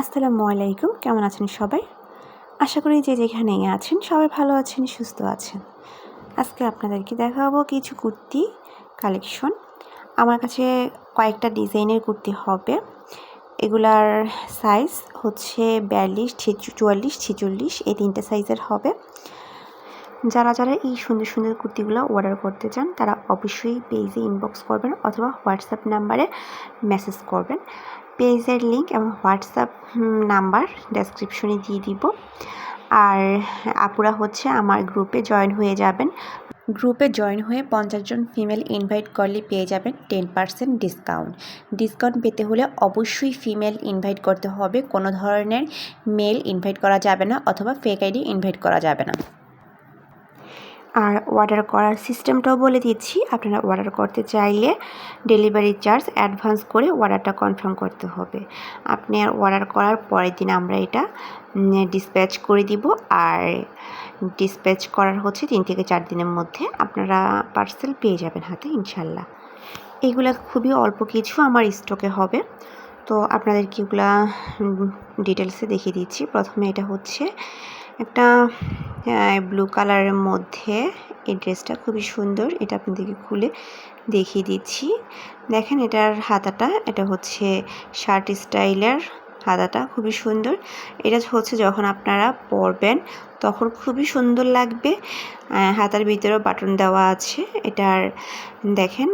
আসসালামু আলাইকুম, কেমন আছেন সবাই? আশা করি যে যেখানেই আছেন সবাই ভালো আছেন, সুস্থ আছেন। আজকে আপনাদেরকে দেখাবো কিছু কুর্তি কালেকশন। আমার কাছে কয়েকটা ডিজাইনের কুর্তি হবে। এগুলার সাইজ হচ্ছে বিয়াল্লিশ চুয়াল্লিশ, ছেচল্লিশ, এই তিনটে সাইজের হবে। যারা যারা এই সুন্দর সুন্দর কুর্তিগুলো অর্ডার করতে চান, তারা অবশ্যই পেজে ইনবক্স করবেন অথবা হোয়াটসঅ্যাপ নাম্বারে মেসেজ করবেন। পেজের লিঙ্ক এবং হোয়াটসঅ্যাপ নাম্বার ডেসক্রিপশনে দিয়ে দিব। আর আপুরা হচ্ছে আমার গ্রুপে জয়েন হয়ে যাবেন। গ্রুপে জয়েন হয়ে পঞ্চাশ জন ফিমেল ইনভাইট করলে পেয়ে যাবেন টেন পার্সেন্ট ডিসকাউন্ট ডিসকাউন্ট পেতে হলে অবশ্যই ফিমেল ইনভাইট করতে হবে। কোনো ধরনের মেল ইনভাইট করা যাবে না অথবা ফেক আইডি ইনভাইট করা যাবে না। আর অর্ডার করার সিস্টেমটাও বলে দিচ্ছি। আপনারা অর্ডার করতে চাইলে ডেলিভারি চার্জ অ্যাডভান্স করে অর্ডারটা কনফার্ম করতে হবে। আপনি অর্ডার করার পরের দিন আমরা এটা ডিসপ্যাচ করে দিব। আর ডিসপ্যাচ করার হচ্ছে তিন থেকে চার দিনের মধ্যে। আপনারা পার্সেল পেয়ে যাবেন হাতে, ইনশাল্লাহ। এগুলো খুবই অল্প কিছু আমার স্টকে হবে। তো আপনাদেরকে এগুলা ডিটেলসে দেখিয়ে দিচ্ছি। প্রথমে এটা হচ্ছে একটা ব্লু কালারের মধ্যে এই ড্রেসটা খুবই সুন্দর। এটা আপনাদেরকে খুলে দেখিয়ে দিচ্ছি। দেখেন এটার হাতাটা, এটা হচ্ছে শার্ট স্টাইলের হাতাটা, খুবই সুন্দর। এটা হচ্ছে যখন আপনারা পরবেন, তখন খুবই সুন্দর লাগবে। হাতার ভিতরেও বাটন দেওয়া আছে। এটার, দেখেন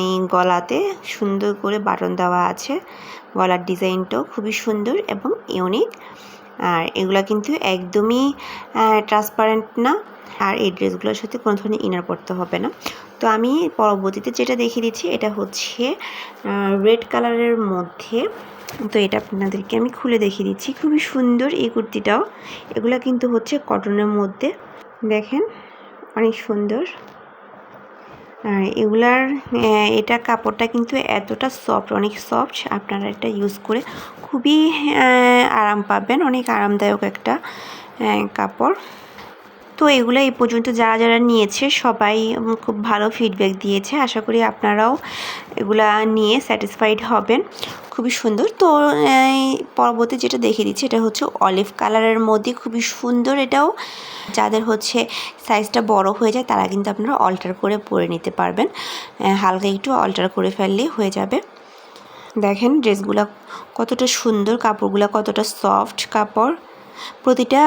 এই গলাতে সুন্দর করে বাটন দেওয়া আছে। গলার ডিজাইনটাও খুবই সুন্দর এবং ইউনিক আর এগুলো কিন্তু একদমই ট্রান্সপারেন্ট না। আর এই ড্রেসগুলোর সাথে কোনো ধরনের ইনার পড়তে হবে না। তো আমি পরবর্তীতে যেটা দেখিয়ে দিচ্ছি, এটা হচ্ছে রেড কালারের মধ্যে। তো এটা আপনাদেরকে আমি খুলে দেখিয়ে দিচ্ছি। খুবই সুন্দর এই কুর্তিটাও। এগুলো কিন্তু হচ্ছে কটনের মধ্যে। দেখেন, অনেক সুন্দর। আর এগুলার এটা কাপড়টা কিন্তু এতটা সফট অনেক সফট আপনারা এটা ইউজ করে খুবই আরাম পাবেন, অনেক আরামদায়ক একটা কাপড়। তো এগুলো এই পর্যন্ত যারা যারা নিয়েছে, সবাই খুব ভালো ফিডব্যাক দিয়েছে। আশা করি আপনারাও এগুলা নিয়ে স্যাটিসফাইড হবেন। খুবই সুন্দর। তো পরবর্তী যেটা দেখে দিচ্ছি, এটা হচ্ছে অলিভ কালারের মধ্যে খুবই সুন্দর এটাও। যাদের হচ্ছে সাইজটা বড় হয়ে যায়, তারা কিন্তু আপনারা অল্টার করে পরে নিতে পারবেন। হালকা একটু অল্টার করে ফেললেই হয়ে যাবে। দেখেন ড্রেসগুলো কতটা সুন্দর, কাপড়গুলো কতটা সফট কাপড়। প্রতিটা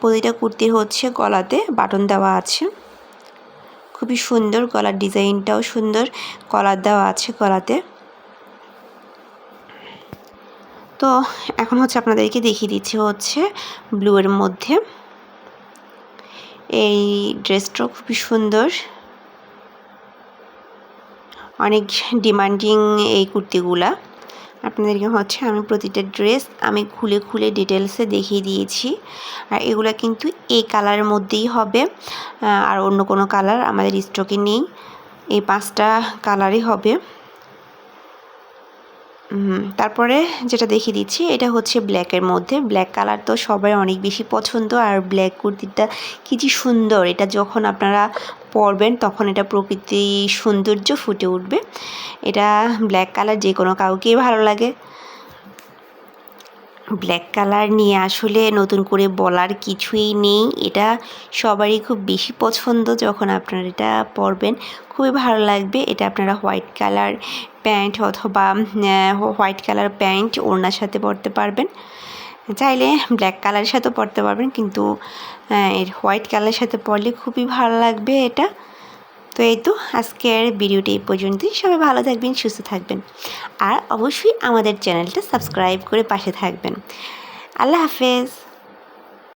প্রতিটা কুর্তির হচ্ছে গলাতে বাটন দেওয়া আছে। খুবই সুন্দর গলার ডিজাইনটাও সুন্দর কলার দেওয়া আছে গলাতে। তো এখন হচ্ছে আপনাদেরকে দেখিয়ে দিচ্ছি হচ্ছে ব্লুয়ের মধ্যে। এই ড্রেসটাও খুবই সুন্দর। অনেক ডিমান্ডিং এই কুর্তিগুলা। আপনাদেরকে হচ্ছে আমি প্রতিটা ড্রেস আমি খুলে খুলে ডিটেলসে দেখিয়ে দিয়েছি। আর এগুলো কিন্তু এই কালারের মধ্যেই হবে। আর অন্য কোনো কালার আমাদের স্টকে নেই। এই পাঁচটা কালারই হবে। তারপরে যেটা দেখিয়ে দিচ্ছি, এটা হচ্ছে ব্ল্যাকের মধ্যে। ব্ল্যাক কালার তো সবাই অনেক বেশি পছন্দ, আর ব্ল্যাক কুর্তিটা কি যে সুন্দর। এটা যখন আপনারা পরবেন, তখন এটা প্রকৃতি সৌন্দর্য ফুটে উঠবে। এটা ব্ল্যাক কালার যে কোনো কাউকেই ভালো লাগে। ব্ল্যাক কালার নিয়ে আসলে নতুন করে বলার কিছুই নেই। এটা সবারই খুব বেশি পছন্দ যখন আপনারা এটা পরবেন। খুবই ভালো লাগবে। এটা আপনারা হোয়াইট কালার প্যান্ট অথবা হোয়াইট কালার প্যান্ট ওড়নার সাথে পরতে পারবেন। চাইলে ব্ল্যাক কালারের সাথেও পরতে পারবেন। কিন্তু এর হোয়াইট কালারের সাথে পরলে খুবই ভালো লাগবে এটা। তো এই তো আজকের ভিডিওটি এই পর্যন্তই। সবাই ভালো থাকবেন, সুস্থ থাকবেন। আর অবশ্যই আমাদের চ্যানেলটা সাবস্ক্রাইব করে পাশে থাকবেন। আল্লাহ হাফেজ।